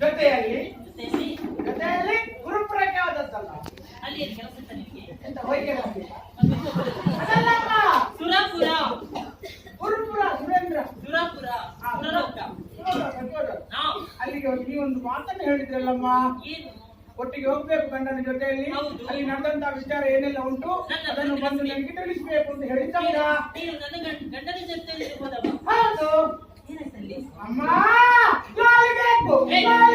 ಜೊತೆಯಲ್ಲಿ ಜೊತೆಯಲ್ಲಿ? ಗುರುಪುರಕ್ಕೆ ಆದದ್ದಲ್ಲ ಅಲ್ಲಿ ಕೆಲಸ ಎಂತ ಹೊಯ್ಗೆ ಸುರಪುರ. ಗುರುಪುರ ಸುರೇಂದ್ರ. ಸುರಪುರ. ಅಲ್ಲಿಗೆ ನೀವೊಂದು ಮಾತನ್ನು ಹೇಳಿದ್ರಲ್ಲಮ್ಮ. ಏನು? ಒಟ್ಟಿಗೆ ಹೋಗ್ಬೇಕು ಗಂಡನ ಜೊತೆಯಲ್ಲಿ. ಅಲ್ಲಿ ನಡೆದಂತ ವಿಚಾರ ಏನೆಲ್ಲ ಉಂಟು? ಅದನ್ನು ಬಂದು ನನಗೆ ತಿಳಿಸಬೇಕು ಅಂತ ಹೇಳಿದ್ದಲ್ಲ ನೀನು ನನ್ನ ಗಂಡ- ಗಂಡನ ಜೊತೆ ಹೋದವ. ಹೌದು. ಅಮ್ಮ Amen.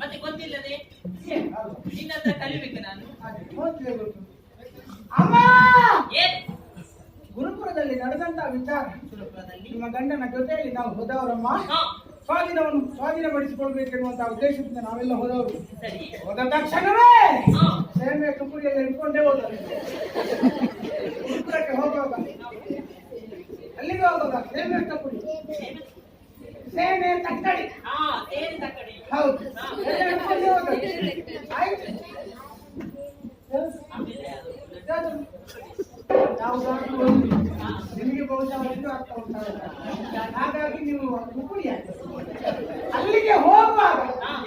ಮತ್ತೆ ಗೊತ್ತಿಲ್ಲದೆ ನಿನ್ನತ್ರ ಅಲ್ಲ. ನಿನ್ನ ಹತ್ರ ಕಲಿಬೇಕು ನಾನು. ಅಮ್ಮ! ಏನ್? ಗುರುಪುರದಲ್ಲಿ ನಡೆದಂತ ವಿಚಾರ. ಗುರುಪುರದಲ್ಲಿ ನಿಮ್ಮ ಗಂಡನ ಜೊತೆಯಲ್ಲಿ ನಾವು ಹೋದವರಮ್ಮ? ಸ್ವಾಧೀನವನ್ನು ಸ್ವಾಧೀನಪಡಿಸಿಕೊಳ್ಬೇಕೆನ್ನುವಂತ ಉದ್ದೇಶದಿಂದ ನಾವೆಲ್ಲ ಹೋದವರು. ಹೋದ ತಕ್ಷಣವೇ ಸೇನೆ ತುಪ್ಪುರಿಯಲ್ಲಿ ಇಟ್ಕೊಂಡೇ ಹೋದರು ಗುರುಪುರಕ್ಕೆ ಹೋಗುವಾಗ ಅಲ್ಲಿಗೆ ಹೋಗುವಾಗ ಸೇನೆ ತುಪ್ಪುರಿ ಸೇನೆ ತಕ್ಕಡಿ. ಹೌದು. ನಿಮಗೆ ಬಹುಶಃ ಒಂದು ಅರ್ಥ ಉಂಟಾಗಲ್ಲ. ಹಾಗಾಗಿ ನೀವು ಆಯ್ತು ಅಲ್ಲಿಗೆ ಹೋಗುವಾಗ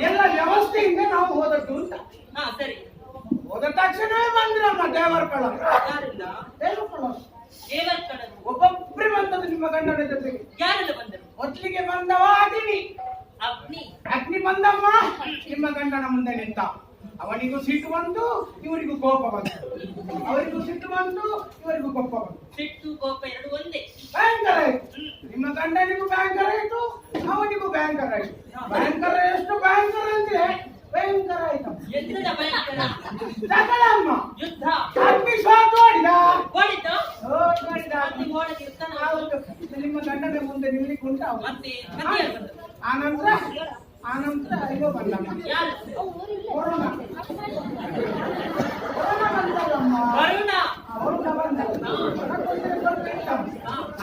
ಎಲ್ಲ ವ್ಯವಸ್ಥೆಯಿಂದ ನಾವು ಹೋದದ್ದು ಅಂತ. ಹಾ ಸರಿ. ಹೋದ ತಕ್ಷಣವೇ ಬಂದ್ರಮ್ಮ ದೇವರ್ಕಳ ದೇವರ್ಕಳ ಒಬ್ಬೊಬ್ಬರೇ ಬಂದದ್ದು ನಿಮ್ಮ ಗಂಡನ ಜೊತೆಗೆ. ಯಾರೆಲ್ಲ ಬಂದರು? ಮೊದಲಿಗೆ ಬಂದವ ಅಗ್ನಿ. ಅಗ್ನಿ. ಅಗ್ನಿ ಬಂದಮ್ಮ ನಿಮ್ಮ ಗಂಡನ ಮುಂದೆ ನಿಂತ. ಅವನಿಗೂ ಸಿಟ್ಟು ಬಂತು ಇವರಿಗೂ ಕೋಪ ಬಂತು. ಅವರಿಗೂ ಸಿಟ್ಟು ಬಂತು ಇವರಿಗೂ ಕೋಪ ಬಂತು. ಸಿಟ್ಟು ಕೋಪ ಎರಡು ಒಂದೇ. ಭಯಂಕರ ಆಯ್ತು. ನಿಮ್ಮ ಗಂಡನಿಗೂ ಭಯಂಕರ ಆಯ್ತು ಅವನಿಗೂ ಭಯಂಕರ ಆಯ್ತು. ಭಯಂಕರ ಎಷ್ಟು ಭಯಂಕರ ಅಂದ್ರೆ ಭಯಂಕರ ಆಯ್ತು ಎಂತದ ಭಯಂಕರ ಜಗಳಮ್ಮ ಯುದ್ಧ ಅಗ್ನಿ ಸೋತು ಓಡಿದ ಓಡಿತ ಸೋತು ಓಡಿದ ಅಗ್ನಿ ಓಡದಿರ್ತಾನ ಹೌದು. ನಿಮ್ಮ ಗಂಡನ ಮುಂದೆ ನಿಲ್ಲಿಕ್ಕೆ ಉಂಟ ಅವನು. ಮತ್ತೆ ಮತ್ತೆ ಯಾರು ಬಂದರು ಆನಂತರ ಆನಂತರ ಅಯ್ಯೋ ಬಂದಮ್ಮ ಯಾರು ಕೊರೋನಾ ಕೊರೋನಾ ಬಂದಲ್ಲಮ್ಮ ವರುಣ ವರುಣ ಬಂದ ಅದಕ್ಕೊಂದು ಸ್ವಲ್ಪ ಇತ್ತಮ್ಮ.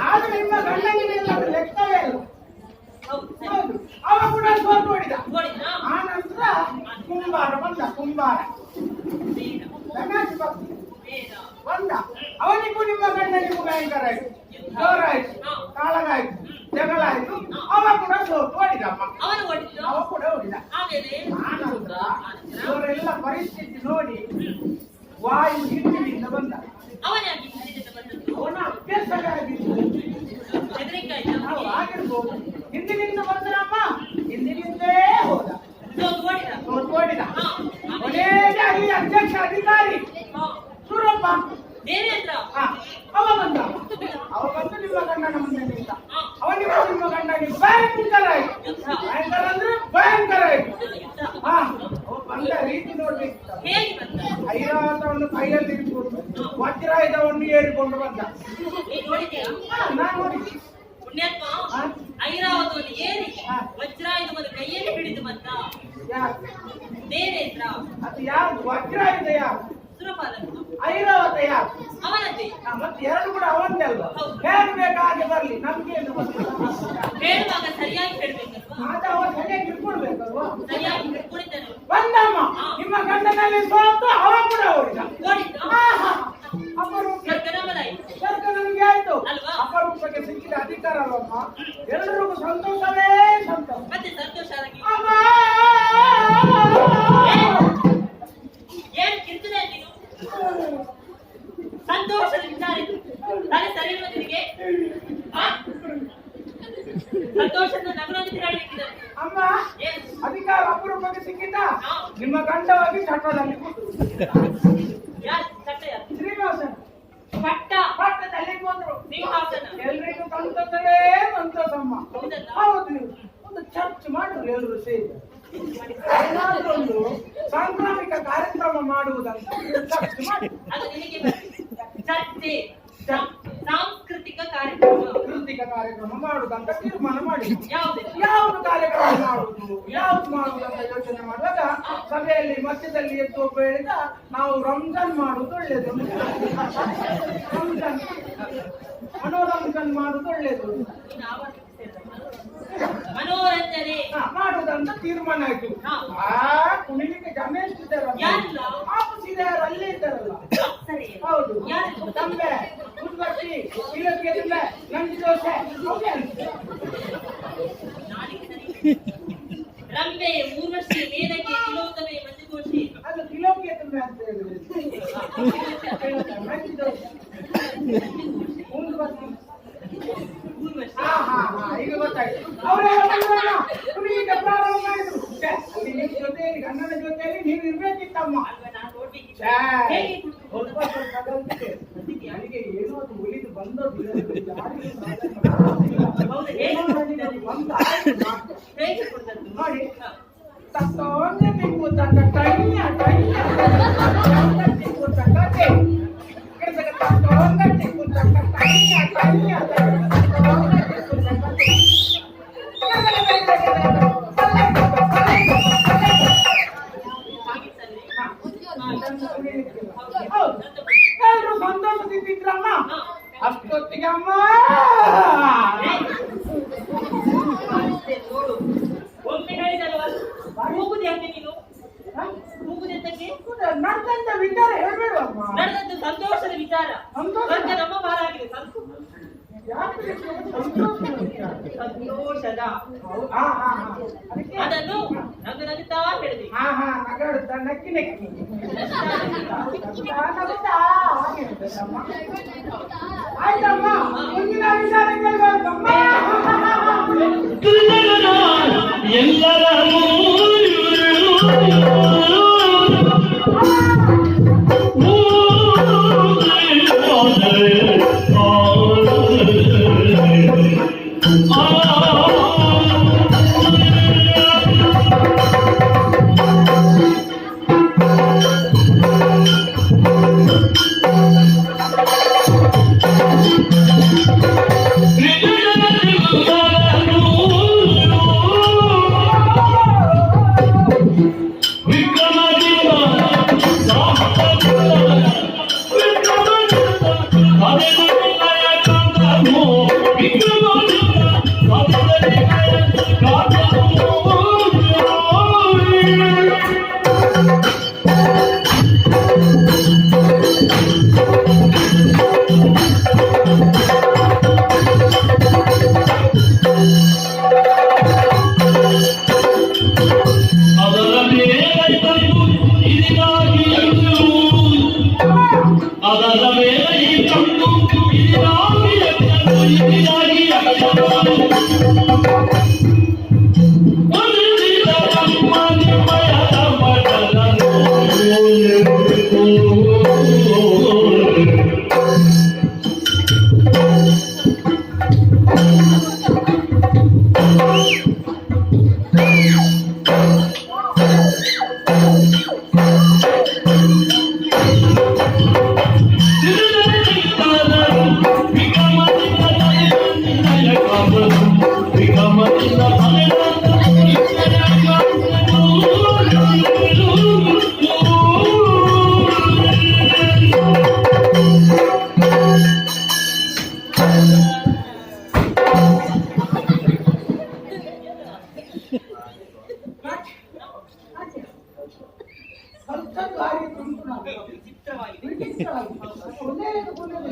ಆದ್ರೆ ನಿಮ್ಮ ಗಂಡನಿಗೆ ಅದು ಲೆಕ್ಕವೇ ಇಲ್ಲ ಹೌದು ಸರಿ ಹೌದು ಅವ ಕೂಡ ಸೋತು ಹೊಡಿದ ಓಡಿದ ಆನಂತರ ಕುಂಬಾರ ಬಂದ ಕುಂಬಾರ ಬೇಡ ಗಣೇಶ ಭಕ್ತ ಬೇಡ ಬಂದ ಅವನಿಗೂ ನಿಮ್ಮ ಗಂಡನಿಗೂ ಭಯಂಕರ ಆಯ್ತು ಜೋರಾಯ್ತು ಕಾಳಗಾಯ್ತು ಜಗಳ ಆಯ್ತು ಅವ ಕೂಡ ಸೋತು ಹೊಡಿದಮ್ಮ ಅವನು ಓಡಿದ್ರು ಅವ ಕೂಡ ಹೊಡಿದ ಆಮೇಲೆ ಆನಂತರ ಇವರೆಲ್ಲ ಪರಿಸ್ಥಿತಿ ನೋಡಿ ವಾಯು ಹಿಂದಿನಿಂದ ಬಂದ ಅವನಾಗಿ ಹಿಂದಿನಿಂದ ಬಂದದ್ದು ಅವನ ಅಭ್ಯಾಸಗಾಗಿದ್ದು ಹೆದರಿಕೆ ಆಯ್ತಾ ನಾವು ಅವನಿಗೆ? ಆಗಿರ್ಬೋದು ಹಿಂದಿನಿಂದ ಬಂದ್ರಮ್ಮ ಹಿಂದಿನಿಂದೇ ಹೋದ ಸೋತು ಓಡಿದ ಸೋತು ಹೊಡಿದ ಹಾ. ಕೊನೆಗೆ ಅಲ್ಲಿ ಅಧ್ಯಕ್ಷ ಅಧಿಕಾರಿ ಹಾ. ಸುರಪ್ಪ ದೇವೇಂದ್ರ ಹಾ, ಅವ ಬಂದ ಅವ ಬಂದು ನಿಮ್ಮ ಗಂಡನ ಮುಂದೆ ನಿಂತ ಹಾ. ಅವನಿಗೂ ನಿಮ್ಮ ಗಂಡನಿಗೆ ಭಯಂಕರ ಆಯ್ತು ಯುದ್ಧ ಭಯಂಕರ ಅಂದ್ರೆ ಭಯಂಕರ ಆಯ್ತು ಯುದ್ಧ ಹಾ ಅವ ಬಂದ ರೀತಿ ನೋಡ್ಬೇಕು ಹೇಗೆ ಬಂದ ಐರಾವತವನ್ನು ಕೈಯಲ್ಲಿ ಹಿಡಿದುಕೊಂಡು ವಜ್ರಾಯುಧವನ್ನು ಏರಿಕೊಂಡು ಬಂದ. ಪುಣ್ಯಾತ್ಮ? ಐರಾವತವನ್ನು ಏರಿ. ವಜ್ರಾಯುಧವನ್ನು ಕೈಯಲ್ಲಿ ಹಿಡಿದು ಬಂದ? ದೇವೇಂದ್ರ. ಅದು ಯಾರು? ವಜ್ರಾಯುಧ ಯಾರು? ಸುರಪಾಲಕನು ಐರಾವತ ಯಾರು? ಅದೇ ಹಾ, ಮತ್ತೆ ಎರಡು ಕೂಡ ಅವನ್ನೇ ಅಲ್ವಾ? ಬರ್ಲಿ ನಮ್ಗೆ. ಹೇಳುವಾಗ ಸರಿಯಾಗಿ ಹೇಳ್ಬೇಕಲ್ವಾ? ಸರಿಯಾಗಿ ಬಂದಮ್ಮ. ನಿಮ್ಮ ಗಂಡನಲ್ಲಿ ಸೋತು ಅವ ಕೂಡ ಆಹಾ, ಅಪರೂಪ ನಮ್ಗೆ ಆಯ್ತು. ಅಲ್ವಾ? ಅಪರೂಪಕ್ಕೆ ಸಿಕ್ಕಿದ ಅಧಿಕಾರ ಅಲ್ವಮ್ಮ ಎಲ್ಲರೂ ಸಂತೋಷವೇ ಸಂತೋಷ! ಏನ್ ಕಿರ್ತದೆ ನೀನು? ಸಂತೋಷದ ವಿಚಾರ ಇದು. ಸರಿ ನಿನಗೆ? ಸಂತೋಷದ ತಿರುಗಾಡ್ಬೇಕಿದೆ ಅಮ್ಮ ಏನು ಅಧಿಕಾರ ಅಪರೂಪಕ್ಕೆ ಸಿಕ್ಕಿದ್ದ ನಿಮ್ಮ ಗಂಡವಾಗಿ ಚಟ್ಟದಲ್ಲಿ ಶ್ರೀನಿವಾಸನ್. ಪಟ್ಟ. ಪಟ್ಟದಲ್ಲಿ ಬಂದ್ರು ಎಲ್ರಿಗೂ ಸಂತೋಷವೇ ಸಂತೋಷಮ್ಮ ಹೌದು ಹೌದು ಒಂದು ಚರ್ಚ್ ಮಾಡಿದ್ರು ಎಲ್ರು ಸೇರಿ. ಏನಾದ್ರೂ ಒಂದು ಸಾಂಕ್ರಾಮಿಕ ಕಾರ್ಯಕ್ರಮ ಮಾಡುವುದಂತ ಚರ್ಚ್ ಮಾಡಿ ಸಾಂಸ್ಕೃತಿಕ ಕಾರ್ಯಕ್ರಮ. ಸಾಂಸ್ಕೃತಿಕ ಕಾರ್ಯಕ್ರಮ ಮಾಡುವುದಂತ ತೀರ್ಮಾನ ಮಾಡಿದ್ರು. ಯಾವುದು ಕಾರ್ಯಕ್ರಮ ಮಾಡುವುದು ಯಾವ್ದು ಮಾಡುವುದು ಅಂತ ಯೋಚನೆ ಮಾಡುವಾಗ ಸಭೆಯಲ್ಲಿ ಮಧ್ಯದಲ್ಲಿ ಎದ್ದು ಒಬ್ಬ ಹೇಳಿದ ನಾವು ರಂಜಾನ್ ಮಾಡುವುದು ಒಳ್ಳೇದು ರಂಜಾನ್. ಮನೋರಂಜನ್ ಮಾಡುವುದು ಒಳ್ಳೇದು ಮನೋರಂಜನೆ. ಮಾಡುವುದಂತ ತೀರ್ಮಾನ ಆಯ್ತು. ಆ ಕುಣಿಲಿಕ್ಕೆ ಜನ ಎಷ್ಟಿದ್ದಾರಲ್ಲ? ಆಫೀಸ್ ಇದೆ ಅಲ್ಲೇ ಇದ್ದಾರಲ್ಲ? ಹೌದು? ತಂಬೆ ಉದ್ಬತ್ತಿ ಇಲಕ್ಕೆ ನಂಜಿ ದೋಸೆ. ರಂಬೆ ಮೂರ್ವರ್ಷಿ ಮೇನಕೆ ತಿಲೋತ್ತಮೆ ಮಂಜುಗೋಷಿ ಅದು ಕಿಲೋಕ್ಕೆ ತುಂಬೆ ಅಂತ ಹೇಳಿದ್ರೆ. ನಂಜಿ ದೋಸೆ ಉದ್ಬತ್ತಿ ಮೂರ್ವರ್ಷಿ ಹಾ ಹಾ ಹಾ ಈಗ ಗೊತ್ತಾಯ್ತು. ಪ್ರಾರಂಭ ಮಾಡಿದ್ರು. ಅಲ್ಲಿ ಜೊತೆಯಲ್ಲಿ ಗಂಡನ ಜೊತೆಯಲ್ಲಿ ನೀವು ಇರ್ಬೇಕಿತ್ತಮ್ಮ. ಅಲ್ವಾ ನಾನು ನೋಡ್ಬೇಕಿತ್ತು. ಹೇಗೆ ಸ್ವಲ್ಪ ಸ್ವಲ್ಪ ಕಲಿತಿದ್ದೆ. ನೋಡಿ ಹಾ. ತತ್ತೋಂದೆ ಟಿಂಗು ತಕ್ಕ ಟೈಯ ಟೈಯ. ತತ್ತೋಂದೆ ಟಿಂಗು ತಕ್ಕ ಟೆ. ಕೆಳಗೆ ತತ್ತೋಂದೆ ಟಿಂಗು ತಕ್ಕ ಟೈಯ ಟೈಯ. ನಡ್ದಂತ ವಿಚಾರ ಹೇಳ್ಬೇಡಮ್ಮ ನಡೆದಂತ ಸಂತೋಷದ ವಿಚಾರ. ಸಂತೋಷ? ನಮ್ಮ ಭಾರ ಆಗಿದೆ ಸಂತೋಷದ ಅದನ್ನು ನಗು ನಗುತ್ತಾ ಹೇಳಿದೆ. ಹಾ ಹಾ ನಗಾಡುತ್ತಾ ನಕ್ಕಿ ನಕ್ಕಿ. ಆಯ್ತಮ್ಮ ಮುಂದಿನ ವಿಚಾರ ಕೇಳ್ಬೇಕಮ್ಮ 집자가 이렇게 집자가 있네. 원래도 보면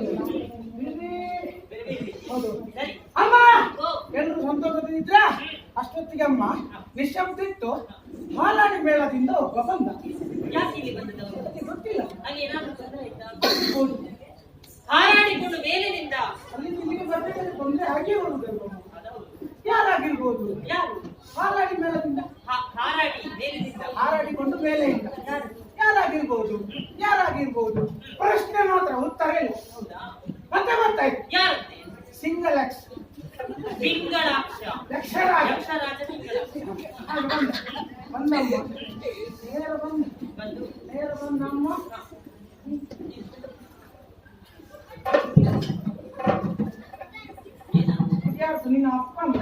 ನಿಶಬ್ದ ಇತ್ತು ಹಾಲಾಡಿ ಮೇಳದಿಂದ ಒಬ್ಬ ಬಂದ ಯಾಕೆ ಇಲ್ಲಿ ಬಂದದ್ದು? ಅದಕ್ಕೆ ಗೊತ್ತಿಲ್ಲ. ಅಲ್ಲಿ ಏನಾದ್ರೂ ತೊಂದರೆ ಆಯ್ತಾ? ಹಾರಾಡಿಕೊಂಡು ಮೇಲಿನಿಂದ? ಅಲ್ಲಿ ಇಲ್ಲಿಗೆ ಬರ್ಬೇಕಾದ್ರೆ ತೊಂದರೆ ಆಗೇ ಬರುವುದಲ್ವ? ಅದೌದು. ಯಾರಾಗಿರ್ಬೋದು? ಯಾರು? ಹಾಲಾಡಿ ಮೇಳದಿಂದ. ಹಾ- ಹಾರಾಡಿ ಮೇಲಿನಿಂದ. ಹಾರಾಡಿಕೊಂಡು ಮೇಲೆಯಿಂದ. ಯಾರಾಗಿರ್ಬೋದು? ಯಾರಾಗಿರ್ಬೋದು ಪ್ರಶ್ನೆ ಮಾತ್ರ ಉತ್ತರ ಇಲ್ಲ ಹೌದಾ ಮತ್ತೆ ಗೊತ್ತಾಯ್ತು ಯಾರಂತೆ ಸಿಂಗಲ್ ಎಕ್ಸ್ ಪಿಂಗಳಾಕ್ಷ ಯಕ್ಷರಾಜ ಯಕ್ಷರಾಜ ಪಿಂಗಳಾಕ್ಷ ಹಾಗೆ ಬಂದ ಬಂದಮ್ಮ ನೇರ ಬಂದ ಬಂದು ನೇರ ಬಂದಮ್ಮ ಯಾರು ನಿನ್ನ ಅಪ್ಪಂದ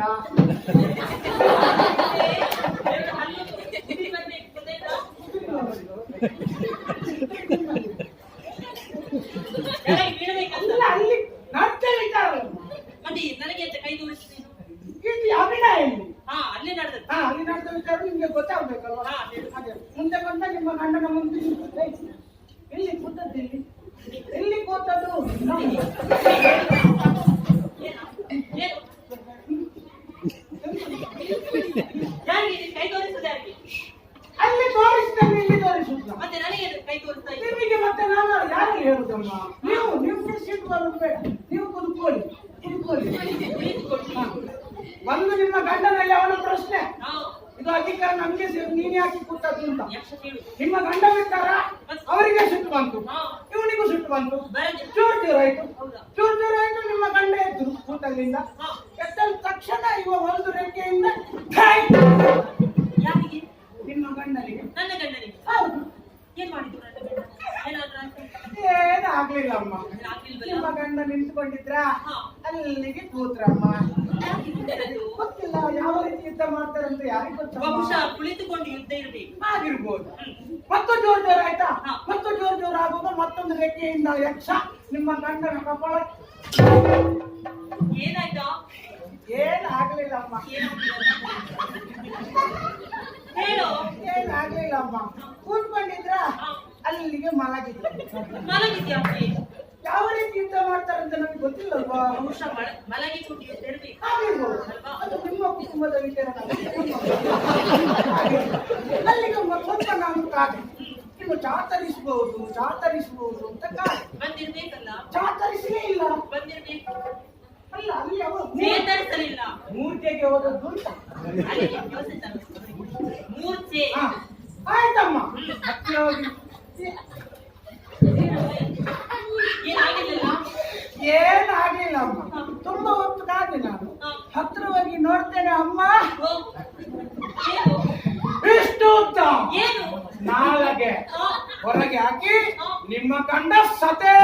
ಎರಡು ಹಲ್ಲು ಇಲ್ಲಿ ಬರ್ಬೇಕು, ಗೊತ್ತಾಯ್ತಾ? ಕೆಳಗೆ ಬೀಳಬೇಕಂತ ಅಲ್ಲ ಅಲ್ಲಿ ನಾಟ್ಯ ವಿಚಾರ ಮತ್ತೆ ನನಗೆ ಅಂತ ಕೈ ತೋರಿಸ್ತೀನಿ ಇದು ಅಭಿನಯ ಇಲ್ಲಿ ಹಾ ಅಲ್ಲೇ ನಡೆದದ್ದು ಹಾ ಅಲ್ಲಿ ನಾಟ್ಯ ವಿಚಾರ ನಿಮ್ಗೆ ಗೊತ್ತಾಗ್ಬೇಕಲ್ವಾ ಹಾ, ಹೇಳು. ಹಾಗೆ ಮುಂದೆ ಬಂದ ನಿಮ್ಮ ಗಂಡನ ಮುಂದೆ ಏಯ್, ಎಲ್ಲಿ ಕೂತದ್ದು ಇಲ್ಲಿ ಎಲ್ಲಿ ಕೂತದ್ದು ಏನು? ಏನು? ಯಾರಿಗೆ ಇದು ಕೈ ತೋರಿಸುದು ಯಾರಿಗೆ ಅಲ್ಲಿ ತೋರಿಸಿದಲ್ಲಿ ಇಲ್ಲಿ ತೋರಿಸುತ್ತ ಮತ್ತೆ ನನಗೆ ಕೈ ತೋರಿಸ್ತಾ ಇದ್ದೀನಿ ನಿಮಗೆ ಮತ್ತೆ ನಾನು ಯಾರು ಹೇಳುದಮ್ಮ ನೀವು ನೀವು ಸಿಟ್ಟು ಬರೋದು ಬೇಡ ನೀವು ಕುದುಕೊಳ್ಳಿ ಕುದುಕೊಳ್ಳಿ ಹಾ. ಒಂದು ನಿಮ್ಮ ಗಂಡನಲ್ಲಿ ಅವನ ಪ್ರಶ್ನೆ ಹಾ ಇದು ಅಧಿಕಾರ ನಮ್ಗೆ ಸೇ- ನೀನ್ ಯಾಕೆ ಕೂತದ್ದು ಅಂತ ಯಕ್ಷ ಕೇಳು ನಿಮ್ಮ ಗಂಡ ಬಿಟ್ಟಾರ ಅವರಿಗೆ ಸಿಟ್ಟು ಬಂತು. ಇವನಿಗೂ ಸಿಟ್ಟು ಬಂತು. ಚೂರ್ ಚೂರ್ ಆಯ್ತು. ಹೌದಾ. ಚೂರ್ ಚೂರ್ ಆಯ್ತು ನಿಮ್ಮ ಗಂಡ ಎದ್ರು ಕೂತಲ್ಲಿಂದ ಎತ್ತಲ್ ಎದ್ದಲ್ ತಕ್ಷಣ ಇವ ಒಂದು ರೆಕ್ಕೆಯಿಂದ! ನಿಮ್ಮ ಗಂಡನಿಗೆ. ನನ್ನ ಗಂಡನಿಗೆ. ಹೌದು. ಏನ್ ಮಾಡಿದ್ರು ನನ್ನ ಗಂಡ? ಏನಾದ್ರೂ? ಏನು ಆಗ್ಲಿಲ್ಲಮ್ಮ? ನಿಮ್ಮ ಗಂಡ ನಿಂತ್ಕೊಂಡಿದ್ರ. ಅಲ್ಲಿಗೆ ಕೂತ್ರಮ್ಮ? ಗೊತ್ತಿಲ್ಲ ಯಾವ ರೀತಿ ಯುದ್ಧ ಮಾಡ್ತಾರೆ ಅಂತ ಯಾರಿಗೂ ಬಹುಶಃ ಕುಳಿತುಕೊಂಡು ಯುದ್ಧ ಇರಬೇಕು. ಆಗಿರ್ಬೋದು. ಮತ್ತು ಜೋರ್ ಜೋರ್ ಆಯ್ತಾ. ಮತ್ತು ಜೋರ್ ಜೋರ್ ಆಗುವಾಗ ಮತ್ತೊಂದು ರೆಕ್ಕೆಯಿಂದ ಯಕ್ಷ ನಿಮ್ಮ ಗಂಡನ ಕಪಾಳ. ಏನಾಯ್ತಾ? ಏನ್ ಆಗ್ಲಿಲ್ಲಮ್ಮ ಹೇಳು. ಏನ್ ಆಗ್ಲಿಲ್ಲಮ್ಮ ಕೂತ್ಕೊಂಡಿದ್ರ. ಅಲ್ಲಿಗೆ ಮಲಗಿದ್ರು. ಮಲಗಿದ್ಯಾಕೆ ಯಾವ ರೀತಿ ಯುದ್ಧ ಮಾಡ್ತಾರೆ ಅಂತ ನಮ್ಗೆ ಗೊತ್ತಿಲ್ಲಲ್ವಾ? ಬಹುಶಃ ಮಲಗಿ ಯುದ್ಧ ಇರಬೇಕು ಆಗಿರ್ಬೋದು ಅದು ನಿಮ್ಮ ಕುಟುಂಬದ ವಿಚಾರ. ಅಲ್ಲಿಗೆ ಮ- ನಾನು ನಾವು ಕಾದೆ. ಇನ್ನು ಚಾತರಿಸಬಹುದು ಚಾತರಿಸಬಹುದು ಅಂತ ಕಾದೆ. ಬಂದಿರ್ಬೇಕಲ್ಲ? ಚಾತರಿಸಲೇ ಇಲ್ಲ. ಬಂದಿರ್ಬೇಕು. ಅಲ್ಲ ಅಲ್ಲಿ ಅವರು ಚೇತರಿಸಲಿಲ್ಲ ಮೂರ್ತಿಗೆ ಹೋದದ್ದು ಅಂತ ಅಲ್ಲಿಗೆ ಯೋಚಿಸ ಮೂರ್ಛೆ ಹಾ. ಆಯ್ತಮ್ಮ. ಹತ್ತಿ ಹೋಗಿ ಏನಾಗಿಲ್ಲ? ಏನ್ ಆಗ್ಲಿಲ್ಲ ಅಮ್ಮ ತುಂಬಾ ಹೊತ್ತು ಕಾದೆ ನಾನು. ಹತ್ರ ಹೋಗಿ ನೋಡ್ತೇನೆ ಅಮ್ಮ. ಇಷ್ಟು ಉದ್ದ ಹೊರಗೆ ಹಾಕಿ ನಿಮ್ಮ ಕಂಡ ಸತೇ.